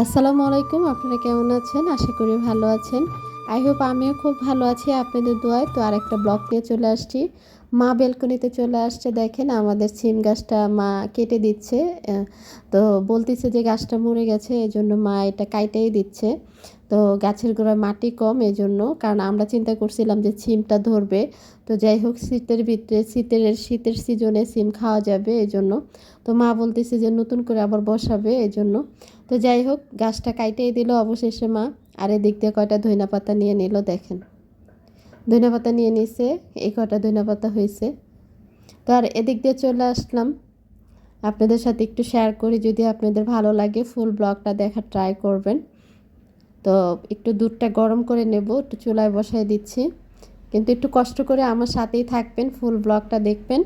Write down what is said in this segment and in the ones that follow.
আসসালামু আলাইকুম, আপনারা কেমন আছেন? আশা করি ভালো আছেন। আই হোপ আমিও খুব ভালো আছি। আপনাদের দোয়ায় তো আরেকটা ব্লগ নিয়ে চলে আসছি। মা বেলকনিতে চলে আসছে, দেখেন আমাদের সিম গাছটা মা কেটে দিচ্ছে। তো বলতেছে যে গাছটা মরে গেছে এই জন্য মা এটা কাইটেই দিচ্ছে। তো গাছের গোড়ায় মাটি কম এই জন্য কারণ আমরা চিন্তা করছিলাম যে সিমটা ধরবে। তো যাই হোক, শীতের ভিতরে, শীতের শীতের সিজনে সিম খাওয়া যাবে এই জন্য তো মা বলতেছে যে নতুন করে আবার বসাবে এই জন্য তো যাই হোক, গাছটা কাইটেই দিল অবশেষে মা। আর এদিক দিয়ে কয়টা ধইনা পাতা নিয়ে নিল, দেখেন। ধইনা পাতা নিয়ে নিছে, এই কটা ধইনা পাতা হয়েছে। তো আর এদিক দিয়ে চলে আসলাম। আপনাদের সাথে একটু শেয়ার করি, যদি আপনাদের ভালো লাগে ফুল ব্লগটা দেখার ট্রাই করবেন। তো একটু দুধটা গরম করে নেব, একটু চুলায় বসায় দিচ্ছি। কিন্তু একটু কষ্ট করে আমার সাথেই থাকবেন ফুল ব্লগটা দেখবেন।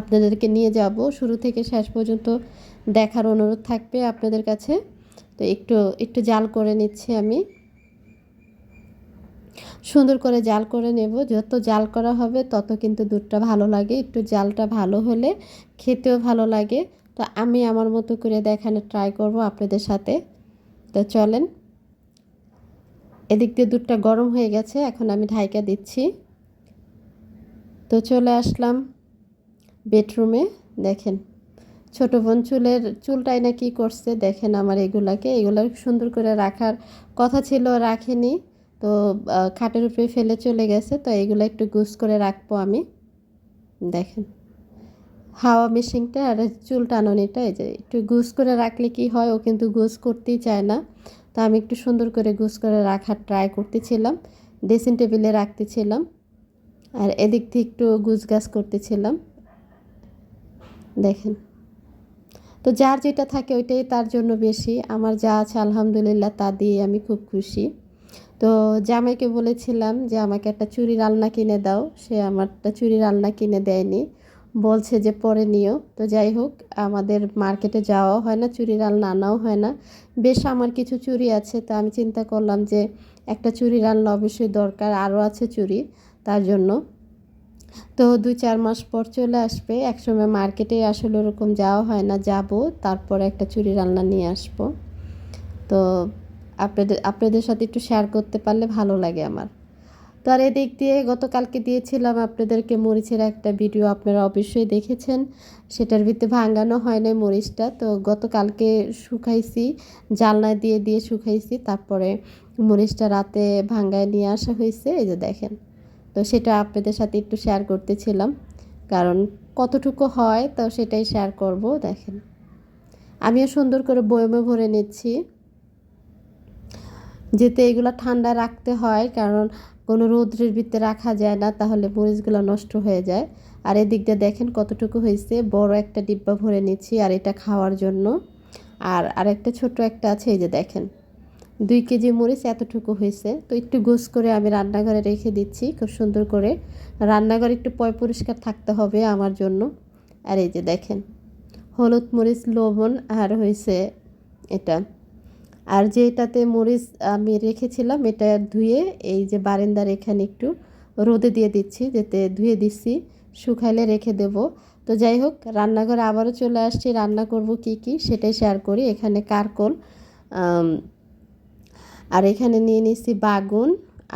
আপনাদেরকে নিয়ে যাব। শুরু থেকে শেষ পর্যন্ত দেখার অনুরোধ থাকবে আপনাদের কাছে। তো একটু একটু জাল করে নিচ্ছি আমি। সুন্দর করে জাল করে নেব। যত জাল করা হবে, তত কিন্তু দুধটা ভালো লাগে। একটু জালটা ভালো হলে খেতেও ভালো লাগে। তো আমি আমার মতো করে দেখানোর ট্রাই করব আপনাদের সাথে। তো চলেন। এদিক দিয়ে দুধটা গরম হয়ে গেছে, এখন আমি ঢাইকা দিচ্ছি। তো চলে আসলাম বেডরুমে দেখেন, ছোট বোন চুলের, চুলটাই না কি করছে। দেখেন আমার এগুলাকে। এগুলো সুন্দর করে রাখার কথা ছিল, রাখেনি। তো খাটের উপরে ফেলে চলে গেছে। তো এগুলো একটু গুছ করে রাখব আমি। দেখেন, হাওয়া মেশিনটা আর চুল টাননিটা, এই যে একটু গুছ করে রাখলে কি হয়? ও কিন্তু গুছ করতেই চায় না। তো আমি একটু সুন্দর করে গুছ করে রাখার ট্রাই করতেছিলাম, ড্রেসিং টেবিলে রাখতেছিলাম, আর এদিক থেকে একটু গুছ গাছ করতেছিলাম। দেখেন, তো যার যেটা থাকে ওইটাই তার জন্য বেশি। আমার যা আছে আলহামদুলিল্লাহ তা দিয়ে আমি খুব খুশি। তো জামাইকে বলেছিলাম যে, আমাকে একটা চুরির আলনা কিনে দাও। সে আমারটা চুরির আলনা কিনে দেয়নি। বলছে যে, পরে নিও। তো যাই হোক, আমাদের মার্কেটে যাওয়াও হয় না চুরির আলনা আনাও হয় না। বেশ আমার কিছু চুরি আছে, তো আমি চিন্তা করলাম যে, একটা চুরির আলনা অবশ্যই দরকার, আরও আছে চুরি, তার জন্য। তো দুই চার মাস পর চলে আসবে। একসময় মার্কেটে আসলে ওরকম যাওয়া হয় না, যাব, তারপর একটা চুরি রান্না নিয়ে আসব। তো আপনাদের আপনাদের সাথে একটু শেয়ার করতে পারলে ভালো লাগে আমার। তো আর এদিক দিয়ে গতকালকে দিয়েছিলাম আপনাদেরকে মরিচের একটা ভিডিও আপনারা অবশ্যই দেখেছেন। সেটার ভিতরে ভাঙানো হয় না মরিচটা। তো গতকালকে শুকাইছি জালনায় দিয়ে দিয়ে শুকাইছি, তারপরে মরিচটা রাতে ভাঙ্গায় নিয়ে আসা হয়েছে, এই যে দেখেন। তো সেটা আপনাদের সাথে একটু শেয়ার করতেছিলাম, কারণ কতটুকু হয় তো সেটাই শেয়ার করব, দেখেন। আমিও সুন্দর করে বয়মে ভরে নিচ্ছি। যেতে এগুলো ঠান্ডা রাখতে হয়, কারণ কোনো রৌদ্রের ভিতরে রাখা যায় না, তাহলে মরিচগুলো নষ্ট হয়ে যায়। আর এদিক দিয়ে দেখেন কতটুকু হয়েছে, বড় একটা ডিব্বা ভরে নিচ্ছি আর এটা খাওয়ার জন্য। আর আরেকটা ছোট একটা আছে, এই যে দেখেন, দুই কেজি মরিচ এতটুকু হয়েছে। তো একটু গোস করে আমি রান্নাঘরে রেখে দিচ্ছি, খুব সুন্দর করে। রান্নাঘর একটু পয় পরিষ্কার থাকতে হবে আমার জন্য। আর এই যে দেখেন, হলুদ মরিচ, লবণ আর হয়েছে এটা। আর যেটাতে মরিচ আমি রেখেছিলাম এটা ধুয়ে এই যে বারেন্দার এখানে একটু রোদে দিয়ে দিচ্ছি যেতে ধুয়ে দিচ্ছি শুকাইলে রেখে দেব। তো যাই হোক রান্নাঘরে আবারও চলে আসছি রান্না করব কি কি সেটাই শেয়ার করি। এখানে কারকল আর এখানে নিয়ে নিচ্ছি বাগুন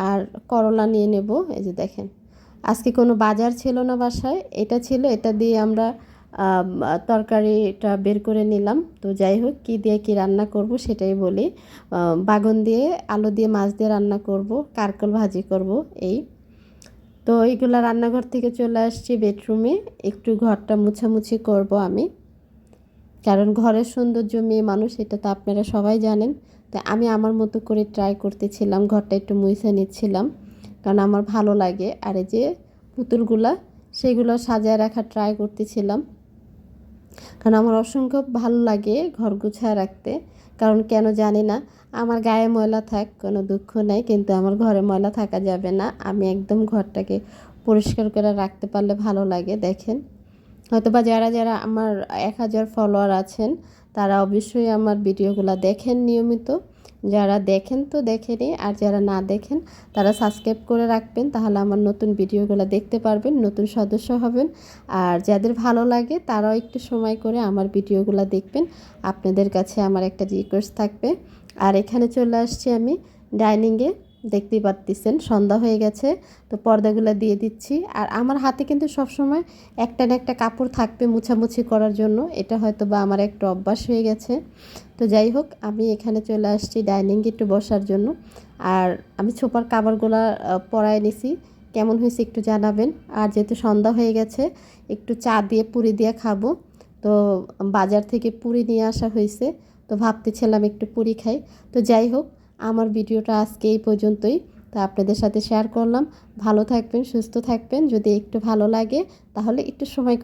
আর করলা নিয়ে নেব। এই যে দেখেন আজকে কোনো বাজার ছিল না বাসায় এটা ছিল এটা দিয়ে আমরা আম, তরকারিটা বের করে নিলাম। তো যাই হোক, কী দিয়ে কী রান্না করব সেটাই বলি। বাগন দিয়ে আলু দিয়ে মাছ দিয়ে রান্না করব, কারকল ভাজি করব, এই। তো এইগুলো রান্নাঘর থেকে চলে আসছি বেডরুমে। একটু ঘরটা মুছামুছি করব আমি। কারণ ঘরের সৌন্দর্য মেয়ে মানুষ, এটা তো আপনারা সবাই জানেন। তো আমি আমার মতো করে ট্রাই করতেছিলাম, ঘরটা একটু মুছে নিচ্ছিলাম। কারণ আমার ভালো লাগে। আর এই যে পুতুলগুলা, সেগুলো সাজায় রাখার ট্রাই করতেছিলাম। কারণ আমার অসংখ্য ভালো লাগে ঘর গুছায় রাখতে। কারণ কেন জানি না, আমার গায়ে ময়লা থাক, কোনো দুঃখ নেই, কিন্তু আমার ঘরে ময়লা থাকা যাবে না। আমি একদম ঘরটাকে পরিষ্কার করে রাখতে পারলে ভালো লাগে, দেখেন। হয়তো বা যারা যারা আমার এক হাজার ফলোয়ার আছেন, তারা অবশ্যই আমার ভিডিওগুলো দেখেন নিয়মিত। যারা দেখেন তো দেখেনি আর যারা না দেখেন, তারা সাবস্ক্রাইব করে রাখবেন, তাহলে আমার নতুন ভিডিওগুলো দেখতে পারবেন, নতুন সদস্য হবেন। আর যাদের ভালো লাগে, তারাও একটু সময় করে আমার ভিডিওগুলো দেখবেন। আপনাদের কাছে আমার একটা রিকোয়েস্ট থাকবে। আর এখানে চলে আসছি আমি ডাইনিংয়ে দেখতেই পাচ্ছেন সন্ধ্যা হয়ে গেছে, তো পর্দাগুলো দিয়ে দিচ্ছি। আর আমার হাতে কিন্তু সবসময় একটা না একটা কাপড় থাকবে মুছামুছি করার জন্য, এটা হয়তো বা আমার একটা অভ্যাস হয়ে গেছে। তো যাই হোক, আমি এখানে চলে আসছি ডাইনিংয়ে একটু বসার জন্য। আর আমি ছোপার কাবারগুলো পরায় নিছি। কেমন হয়েছে একটু জানাবেন। আর যেহেতু সন্ধ্যা হয়ে গেছে, একটু চা দিয়ে পুরি দিয়ে খাব। তো বাজার থেকে পুরি নিয়ে আসা হয়েছে, তো ভাবতেছিলাম একটু পুরি খাই। তো যাই হোক আমার ভিডিওটা আজকে এই পর্যন্তই। তা আপনাদের সাথে শেয়ার করলাম। ভালো থাকবেন, সুস্থ থাকবেন। যদি একটু ভালো লাগে, তাহলে একটু সময়